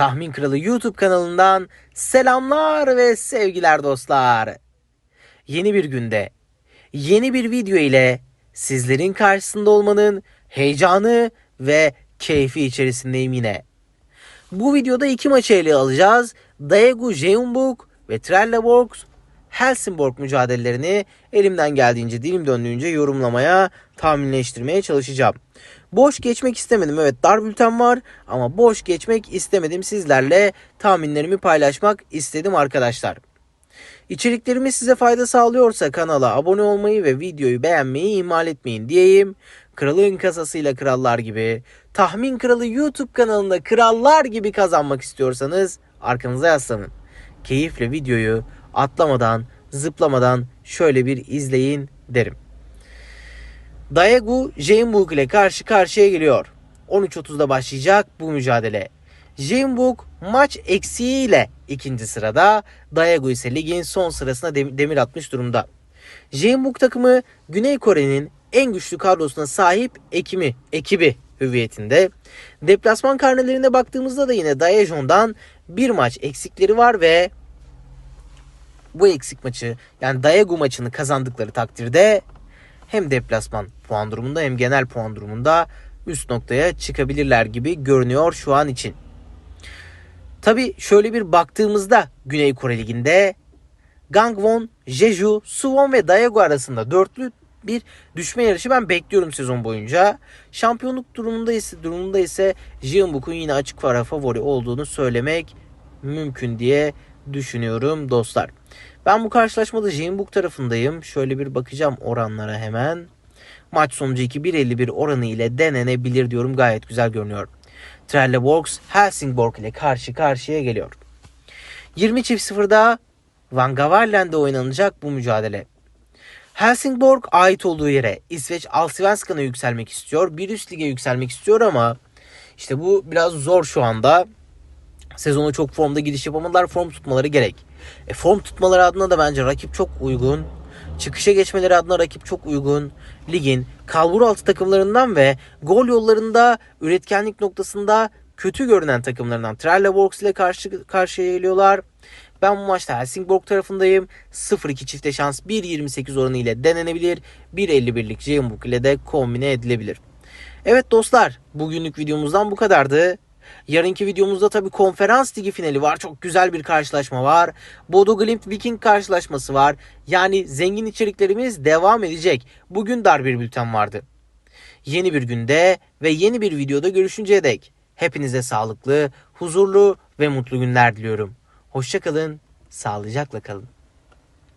Tahmin Kralı YouTube kanalından selamlar ve sevgiler dostlar. Yeni bir günde, yeni bir video ile sizlerin karşısında olmanın heyecanı ve keyfi içerisindeyim yine. Bu videoda iki maçı ele alacağız. Daegu Jeonbuk ve Trelleborg Helsingborg mücadelelerini elimden geldiğince dilim döndüğünce yorumlamaya, tahminleştirmeye çalışacağım. Boş geçmek istemedim. Evet dar bülten var ama boş geçmek istemedim. Sizlerle tahminlerimi paylaşmak istedim arkadaşlar. İçeriklerimiz size fayda sağlıyorsa kanala abone olmayı ve videoyu beğenmeyi ihmal etmeyin diyeyim. Kralın kasasıyla krallar gibi, Tahmin Kralı YouTube kanalında krallar gibi kazanmak istiyorsanız arkanıza yaslanın. Keyifle videoyu atlamadan, zıplamadan şöyle bir izleyin derim. Daegu Jeonbuk ile karşı karşıya geliyor. 13.30'da başlayacak bu mücadele. Jeonbuk maç eksiğiyle ikinci sırada. Daegu ise ligin son sırasına dem- demir atmış durumda. Jeonbuk takımı Güney Kore'nin en güçlü kadrosuna sahip ekimi, ekibi hüviyetinde. Deplasman karnelerine baktığımızda da yine Daejeon'dan bir maç eksikleri var ve bu eksik maçı yani Daegu maçını kazandıkları takdirde hem deplasman puan durumunda hem genel puan durumunda üst noktaya çıkabilirler gibi görünüyor şu an için. Tabi şöyle bir baktığımızda Güney Kore Ligi'nde Gangwon, Jeju, Suwon ve Daegu arasında dörtlü bir düşme yarışı ben bekliyorum sezon boyunca. Şampiyonluk durumunda ise durumunda ise Jeonbuk'un yine açık ara favori olduğunu söylemek mümkün diye düşünüyorum dostlar. Ben bu karşılaşmada Jeonbuk tarafındayım. Şöyle bir bakacağım oranlara hemen. Maç sonucu 2-1.51 oranı ile denenebilir diyorum. Gayet güzel görünüyor. Trelleborgs Helsingborg ile karşı karşıya geliyor. 20 çift sıfırda Van Gavarlen'de oynanacak bu mücadele. Helsingborg ait olduğu yere İsveç Allsvenskan'a yükselmek istiyor. Bir üst lige yükselmek istiyor ama işte bu biraz zor şu anda. Sezonu çok formda gidiş yapamadılar. Form tutmaları gerek. E, form tutmaları adına da bence rakip çok uygun. Çıkışa geçmeleri adına rakip çok uygun. Ligin kalbur altı takımlarından ve gol yollarında üretkenlik noktasında kötü görünen takımlarından Trelleborgs ile karşı karşıya geliyorlar. Ben bu maçta Helsingborg tarafındayım. 0-2 çifte şans 1.28 oranı ile denenebilir. 1.51'lik Jeonbuk ile de kombine edilebilir. Evet dostlar bugünlük videomuzdan bu kadardı. Yarınki videomuzda tabii konferans ligi finali var. Çok güzel bir karşılaşma var. Bodo Glimt Viking karşılaşması var. Yani zengin içeriklerimiz devam edecek. Bugün dar bir bülten vardı. Yeni bir günde ve yeni bir videoda görüşünceye dek hepinize sağlıklı, huzurlu ve mutlu günler diliyorum. Hoşçakalın, sağlıcakla kalın.